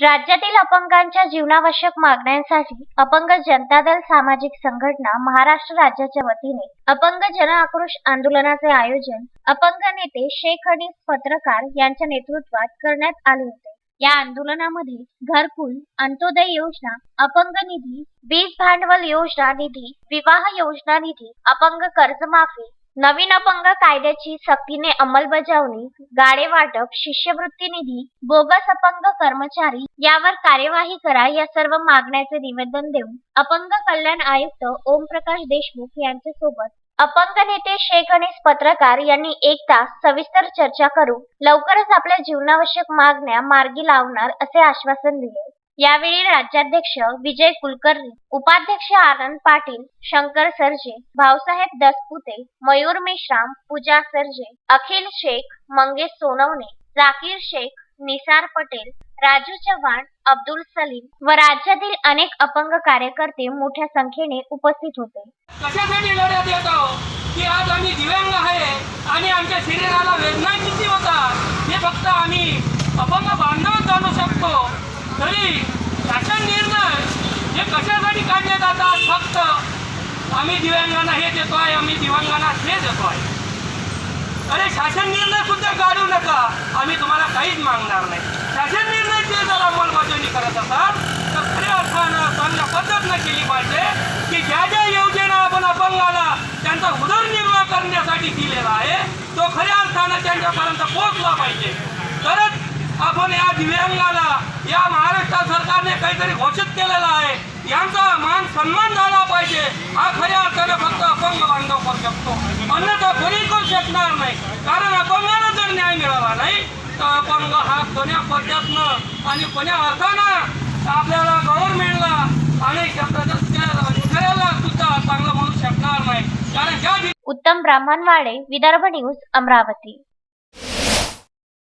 राज्यातील अपंगांच्या जीवनावश्यक मागण्यांसाठी अपंग जनता दल सामाजिक संघटना महाराष्ट्र राज्याच्या वतीने अपंग जन आक्रोश आंदोलनाचे आयोजन अपंग नेते शेख हनीफ पत्रकार यांच्या नेतृत्वात करण्यात आले होते. या आंदोलनामध्ये घरकुल अंत्योदय योजना अपंग निधी वीज भांडवल योजना निधी विवाह योजना निधी अपंग कर्जमाफी नवीन अपंग कायद्याची सक्तीने अंमलबजावणी गाडे वाटप शिष्यवृत्ती निधी बोगस अपंग कर्मचारी यावर कार्यवाही करा या सर्व मागण्याचे निवेदन देऊन अपंग कल्याण आयुक्त ओमप्रकाश देशमुख यांच्यासोबत अपंग नेते शेख आणि पत्रकार यांनी एक तास सविस्तर चर्चा करून लवकरच आपल्या जीवनावश्यक मागण्या मार्गी लावणार असे आश्वासन दिले. यावेळी राज्याध्यक्ष विजय कुलकर्णी उपाध्यक्ष आनंद पाटील शंकर सरजे भाऊसाहेब दसपुते मयूर मेश्राम पूजा सरजे अखिल शेख मंगेश सोनवणे जाकीर शेख निसार पटेल राजू चव्हाण अब्दुल सलीम व राज्यातील अनेक अपंग कार्यकर्ते मोठ्या संख्येने उपस्थित होते. कशासाठी लढ्यात येतो? की आज आम्ही दिव्यांग आहे आणि आमच्या शरीराला वेदना किती होता हे फक्त आम्ही अपंग बांधव जाणू तरी शासन निर्णय हे कशासाठी काढले जातात फक्त आम्ही दिव्यांगांना हे देतो आहे आम्ही दिव्यांगांना हे आहे अरे शासन निर्णय सुद्धा काढू नका. आम्ही तुम्हाला काहीच मागणार नाही. शासन निर्णय निर्णयाची जर अंमलबजावणी करत असाल तर खऱ्या अर्थानं चांगल्या पद्धतीनं केली पाहिजे की ज्या ज्या योजना आपण अपंगाला त्यांचा उदरनिर्वाह करण्यासाठी दिलेला आहे तो खऱ्या अर्थानं त्यांच्यापर्यंत पोहोचला पाहिजे. तरच आपण या दिव्यांगाला या महाराष्ट्र सरकारने काहीतरी घोषित केलेला आहे. यांचा मान सन्मान झाला पाहिजे. हा खऱ्या अर्थाने फक्त अपंग बांधव करू शकतो. अन्यथा कोणी करू शकणार नाही. कारण अपंगाला जर न्याय मिळाला नाही तर अपंग हा कोण्या पद्धतनं आणि कोण्या अर्थानं आपल्याला गव्हर्नमेंटला आणि शेतकऱ्याला सुद्धा चांगलं म्हणू शकणार नाही. कारण ज्या उत्तम ब्राह्मणवाडे विदर्भ न्यूज अमरावती.